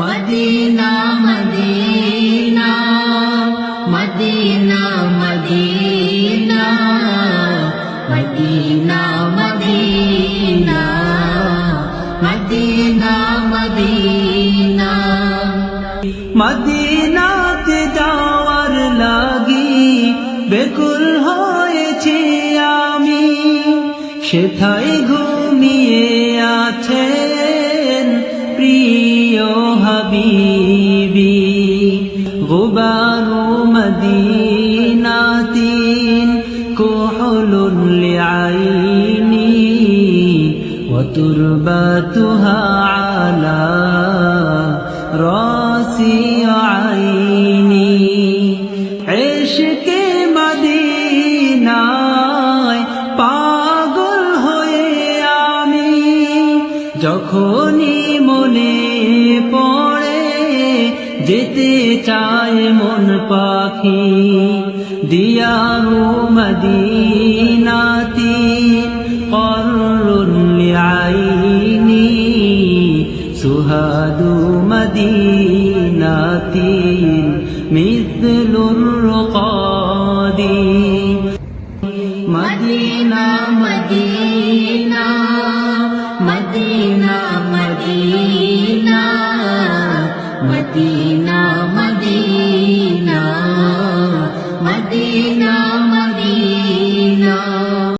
Medina Medina Medina Medina Medina Medina Medina Madina. মদিনাতে যাওয়ার লাগি বেকুল হয়েছি আমি, সেথায় ঘুমিয়ে আছেন হাবিবি গুবারু মদিনাতিন কুহুলুন লিআইনি وتربتها على راسي عيني عشق মদিনায় পাগল হয়ে আমি যখনই যেতে চায় মন পাখি দিয়া রো মদিনাতি আইনি, সুহাদু মদিনাতি মিদলুর রুকাদি Medina Medina Medina Medina. Medina